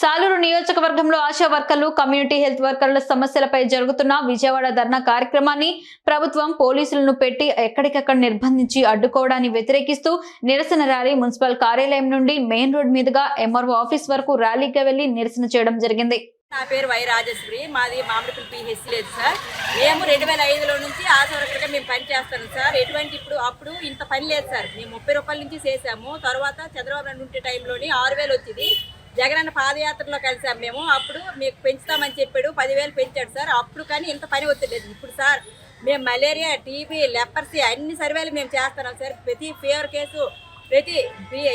సాలూరు నియోజకవర్గంలో ఆశా వర్కర్లు community health వర్కర్ల సమస్యలపై జరుగుతున్న విజయవాడ ధర్నా కార్యక్రమాన్ని ప్రభుత్వం పోలీసులను పెట్టి ఎక్కడికక్కడ నిర్బంధించి అడ్డుకోవడాన్ని వ్యతిరేకిస్తూ నిరసన ర్యాలీ మున్సిపల్ కార్యాలయం నుండి మెయిన్ రోడ్ మీదుగా ఎంఆర్ఓ ఆఫీస్ వరకు ర్యాలీగా వెళ్ళి నిరసన చేయడం జరిగింది. నా పేరు వై రాజేశ్వరి మాది మామిడిపల్లి పిహెచ్సి లేదు సార్. మేము రెండు వేల ఐదులో నుంచి ఆశా వర్కర్గా మేము పని చేస్తాను సార్. ఎటువంటి ఇప్పుడు అప్పుడు ఇంత పని లేదు సార్. మేము ముప్పై రూపాయల నుంచి చేసాము తర్వాత చంద్రబాబు నాయుడు ఉండే టైంలోని ఆరు వేలు వచ్చింది. జగనన్న పాదయాత్రలో కలిసాం మేము. అప్పుడు మీకు పెంచుతామని చెప్పాడు. పదివేలు పెంచాడు సార్. అప్పుడు కానీ ఇంత పని ఒత్తిలేదు ఇప్పుడు సార్ మేము మలేరియా టీబీ లెపర్సీ అన్ని సర్వేలు మేము చేస్తున్నాం సార్. ప్రతి ఫీవర్ కేసు ప్రతి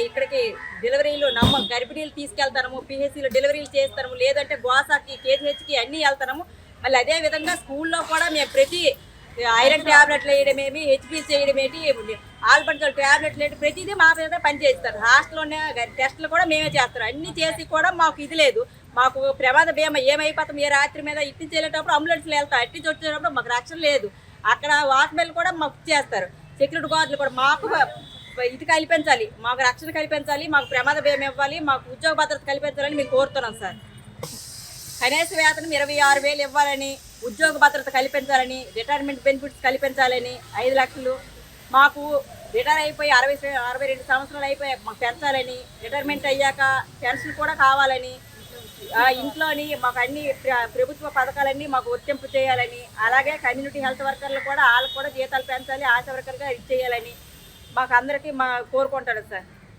ఇక్కడికి డెలివరీలు నమ్మ. గర్భిణీలు తీసుకెళ్తాము. పిహెచ్సిలో డెలివరీలు చేస్తాము. లేదంటే గోసాకి కేజీహెచ్కి అన్నీ వెళ్తాము. మళ్ళీ అదే విధంగా స్కూల్లో కూడా మేము ప్రతి ఐరన్ ట్యాబ్లెట్లు వేయడమేమి హెచ్పీ చేయడం ఏంటి ఆల్బంటల్ ట్యాబ్లెట్లు ఏంటి ప్రతిదీ మా మీద పనిచేస్తారు హాస్టల్లోనే టెస్టులు కూడా మేమే చేస్తారు అన్ని చేసి కూడా మాకు ఇది లేదు. మాకు ప్రమాద భీమా ఏమైపోతాం? ఏ రాత్రి మీద ఇట్టి వెళ్ళేటప్పుడు అంబులెన్స్లో వెళ్తాం. అట్టి వచ్చేటప్పుడు మాకు రక్షణ లేదు. అక్కడ వాచ్మెన్ కూడా మాకు చేస్తారు. సెక్యూరిటీ గార్డులు కూడా మాకు ఇది కల్పించాలి. మాకు రక్షణ కల్పించాలి. మాకు ప్రమాద భీమా ఇవ్వాలి. మాకు ఉద్యోగ భద్రత కల్పించాలని మేము కోరుతున్నాం సార్. కనీస వేతనం ఇరవై ఆరు వేలు ఇవ్వాలని ఉద్యోగ భద్రత కల్పించాలని రిటైర్మెంట్ బెనిఫిట్స్ కల్పించాలని ఐదు లక్షలు మాకు రిటైర్ అయిపోయి అరవై అరవై రెండు సంవత్సరాలు అయిపోయి మాకు పెంచాలని రిటైర్మెంట్ అయ్యాక పెన్షన్ కూడా కావాలని ఇంట్లోని మాకు అన్ని ప్ర- ప్రభుత్వ పథకాలన్నీ మాకు వర్తింపు చేయాలని అలాగే కమ్యూనిటీ హెల్త్ వర్కర్లు కూడా వాళ్ళకు కూడా జీతాలు పెంచాలి ఆశా వర్కర్గా ఇది చేయాలని మాకు అందరికీ మా కోరుకుంటాడు సార్.